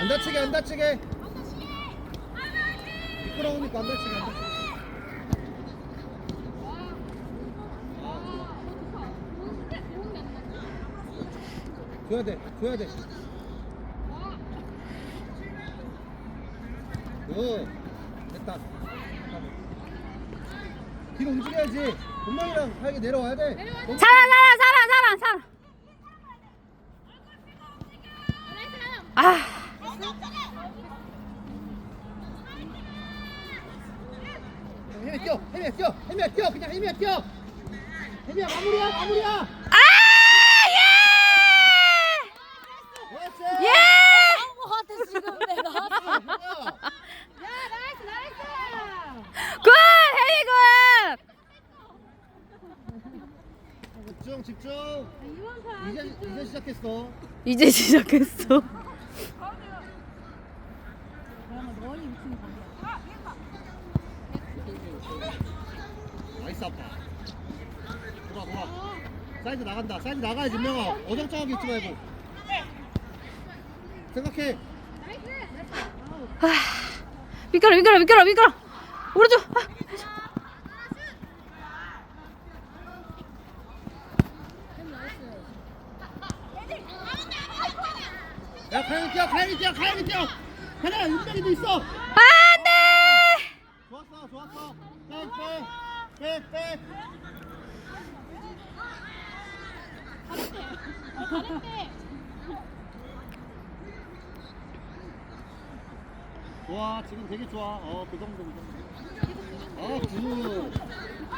안 다치게 안 다치게. 미끄러우니까 안 다치게 안 다치게. 줘야 돼 줘야 돼. 어, 됐다. 뒤로 움직여야지. 본명이랑 하게 내려와야 돼. 살아 살아 살아 살아 살아 아. 혜미야 뛰어 혜미야 뛰어 혜미야 뛰어 그냥 혜미야 뛰어 혜미야 마무리야 마무리야. 아, 예! 것 같아 지금 내가. 굿! 헤이 굿! 집중 집중. 이제 이제 시작했어. 이제 시작했어. 나이스 아빠 돌아 돌아. 사이드 나간다. 사이드 나가야지 명아. 어정쩡하게 있지 말고. 생각해. 미끄러 미끄러 미끄러 미끄러. 오른쪽. 아. 야 가영이 뛰어 가영이 뛰어 가영이 뛰어. 하나 윤백이도 있어. 안돼. 좋았어 좋았어 좋아 지금 되게 좋아. 어그 정도 그 정도. 아굿.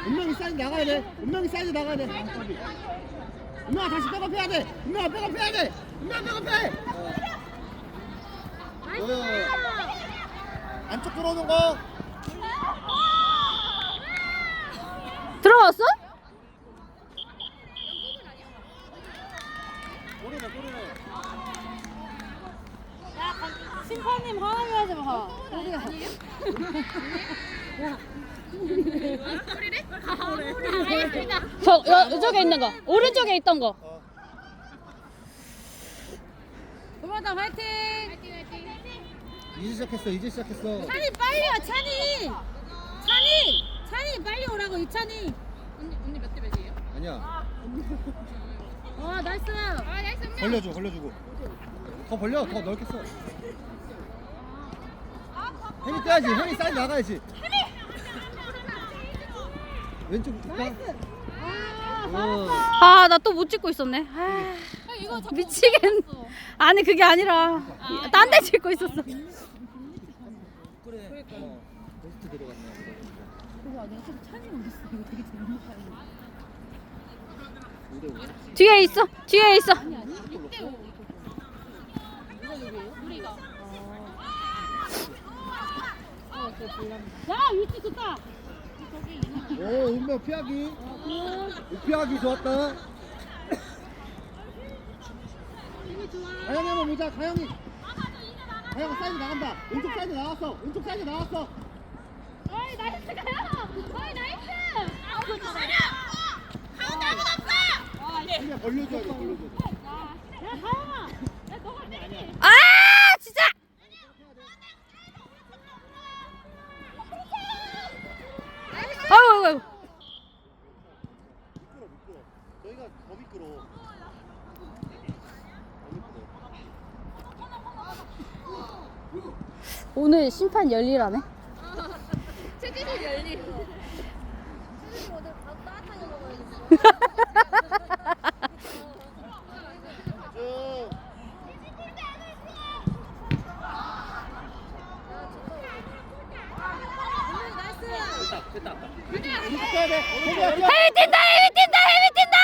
은명이 사이드 나가야 돼. 은명이 사이드 나가야 돼. 아. 은명아 다시 백업해야 돼. 은명아 백업해야 돼. 은명아 백업해. 어. 안쪽 들어오는 거 들어왔어? 심판님 화나게 하지 마. 어디가? 저 여, 이쪽에 있는 거. 오른쪽에 있던 거. 어. 도마다 화이팅. 이제 시작했어 이제 시작했어 찬이 빨리 와 찬이. 찬이. 찬이 빨리 오라고 이찬이. 아니야 어 나이스. 벌려줘 벌려주고 더 벌려 더 넓게 써 혜미 뛰어야지 혜미 사이드 나가야지 왼쪽 볼까? 어. 아 나 또 못 찍고 있었네. 아, 미치겠네. 아니 그게 아니라 딴 데 찍고 있었어. 그래 어. 베스트 들어갔네 그거 좀 찬이 어디 있어? 이거 되게. 우대 우대 뒤에 있어. 뒤에 있어. 야 위치 좋다. 오 운명 피하기 오, 피하기 좋았다 가영이 한번 보자 가영이 가영 사이드 나간다 왼쪽 사이드 나왔어 왼쪽 사이드 나왔어 어이 나이스 가요. 어이 나이스. 그 냥 벌려줘야 돼 벌려줘 야 가영아. 야 너가 때리지. 아 진짜. 아이고 아이고. 미끄러 미끄러 저희가 더 미끄러 더 미끄러 오늘 심판 열일하네. 쭉 헤이 뛴다 헤이 뛴다 헤이 뛴다.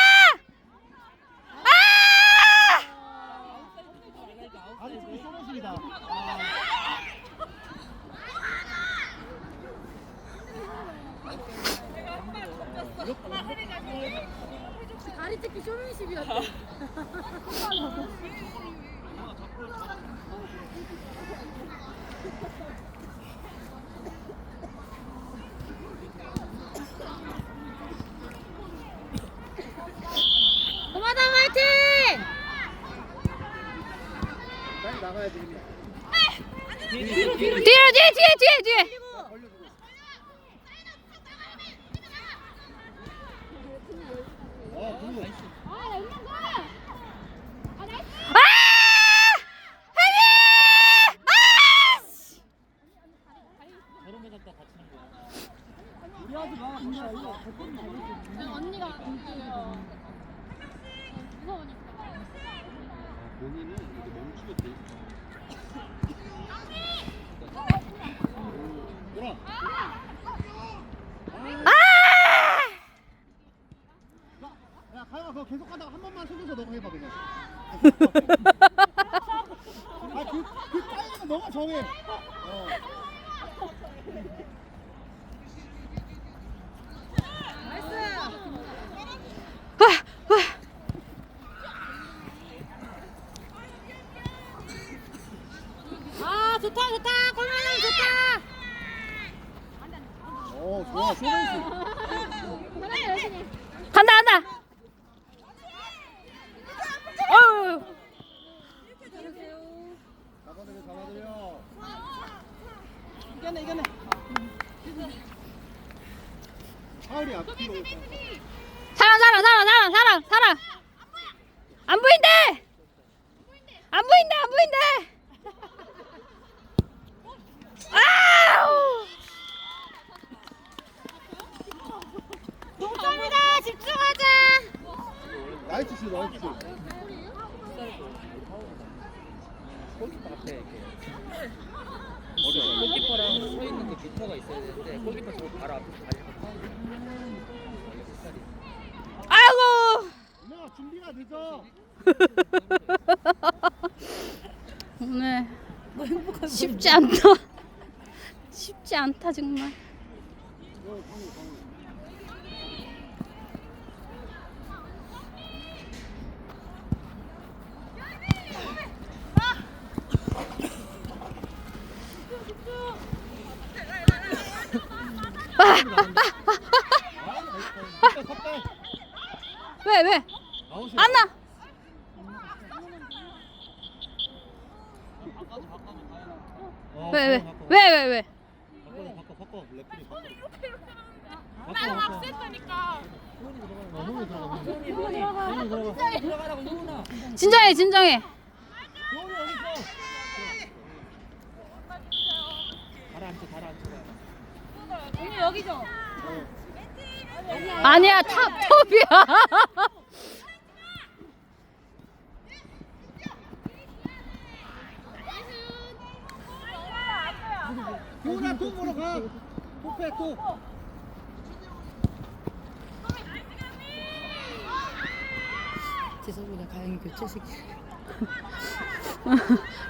다리 찍기 쇼맨십이었다. 도마다 화이팅! 나가야 돼. 뒤로 뒤에 뒤에 뒤에 뒤에. 아, 그리고 아! 혜리! 아! 씨! 무리하지 마. 그냥 이거 언니가 움직여. 무서우니까. 본인은 이렇게 멈추게 돼 있어. 돌아. 아! 야, 가영아, 그거 계속 하다가 한 번만 속여서 너가 해봐 그냥. 아, 그, 그 너가 정해. 어. 와, 와. 아 좋다 좋다 골반은 좋다. 어, 좋아, 쇼레이스. 잘한다 열심히. 간다 간다. 어우. 잡아들여, 잡아들여. 이겨내 이겨내. 파울이 앞뒤로. 사람 사람 사람 사람 사람 사람. 안 보인대. 안 보인대 안 보인대. 아우. 동점이다 집중하자. 나이스 슛, 나이스 슛. 골키퍼 앞에 이렇게 골키퍼랑 서 있는 그 미터가 있어야 되는데 골키퍼 저 바로 앞에 파울이야. 아이고. 은영아, 준비가 늦어. 오늘 쉽지 않다. 쉽지 않다 정말. 왜 왜? 안 나. 왜 왜? 왜 왜 왜? 바꿔, 바꿔, 바꿔. 레프리 바꿔. 나는 악센터니까. 형이 들어가. 형이 들어가. 들어가라고 이거나. 진정해 진정해. 아니야 탑 톱이야. 교훈아, 또 보러 가. 토패 또. 죄송합니다 가영이 교체식.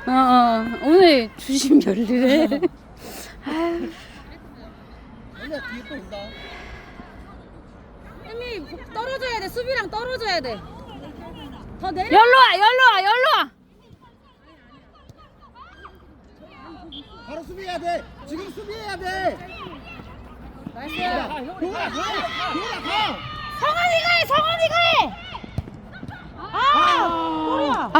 어, 어 오늘 주심 열리래. 아유, 아니야, 뒤에 또 온다. 혜미 떨어져야 돼 수비랑 떨어져야 돼. 더 내려. 열로 와 열로 와 열로 와. 바로 수비해야 돼. 지금 수비해야 돼. 나이스. 야, 교훈아, 교훈아, 교훈아, 가. 성환이가 해 성환이가 해. 아 꼬리야. 아,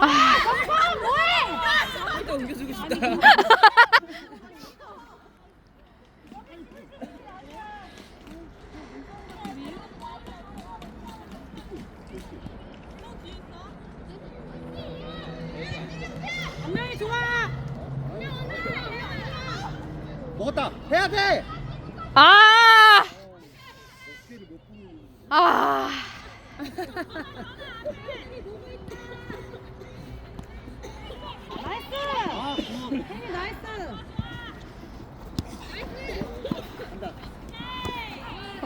아? 일단 옮겨주고 싶다. 분명히 좋아. 먹었다. 해야 돼. 아, 아.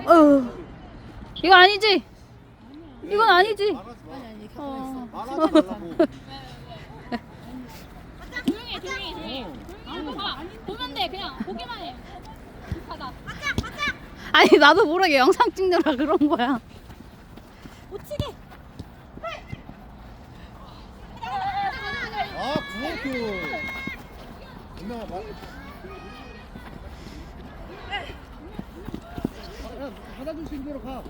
어. 이거 아니지? 이건 아니지? 말하지 마. 어. 말하지 말라고. 조용히 해 조용히 해. 보면 돼 그냥 보기만 해 가자 아니 나도 모르게 영상 찍느라 그런 거야. 못 치게 아 분명히 봐 받아줄 수 있는 대로 가.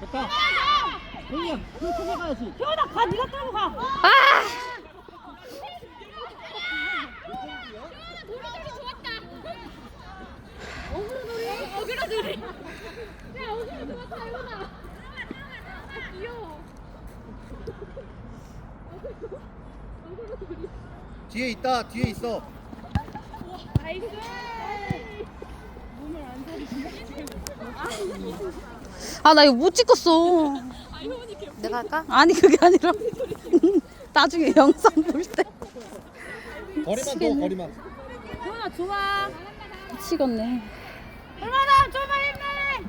됐다. 동이야 그 크게 가야지. 효연아 가. 네가 끌고 가. 아! 어그로 놀이 어그로 놀이 야 어그로 좋았다 효연아 아 귀여워 뒤에 있다. 뒤에 있어. 나이스 아 나 이거 못 찍었어. 내가 할까? 아니 그게 아니라 나중에 영상 볼 때 거리만 더 거리만 효연아 좋아 미치겠네. 얼마나 좀만 힘내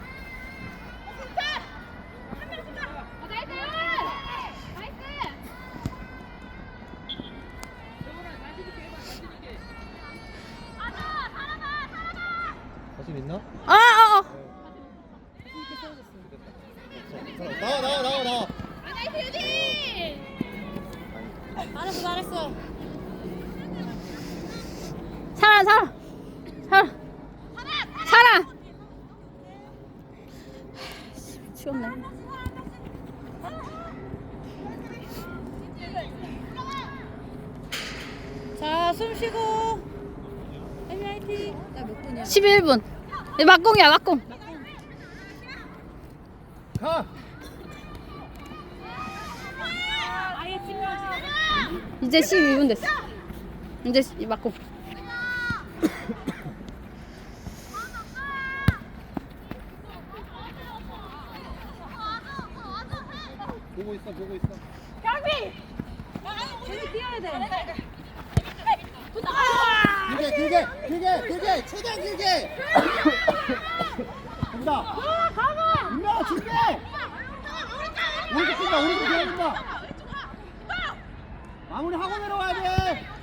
자신 있나? 아, 아, 아. 나와 나와 나와 나와. 잘했어 잘했어. 살아, 살아, 살아, 살아. 미치겠네. 자숨 쉬고. 화이팅 나몇 분이야? 11분. 막공이야, 막공. 가 아예 찍어야지 이제 12분 됐어. 이제 시- 막공. 보고 있어 보고 있어. 뛰어야 돼. 길게 길게 길게 길게 최대한 길게. 간다. 민명아 줄게. 오른쪽 뛴다. 오른쪽 들어간다 마무리 하고 내려와야 돼!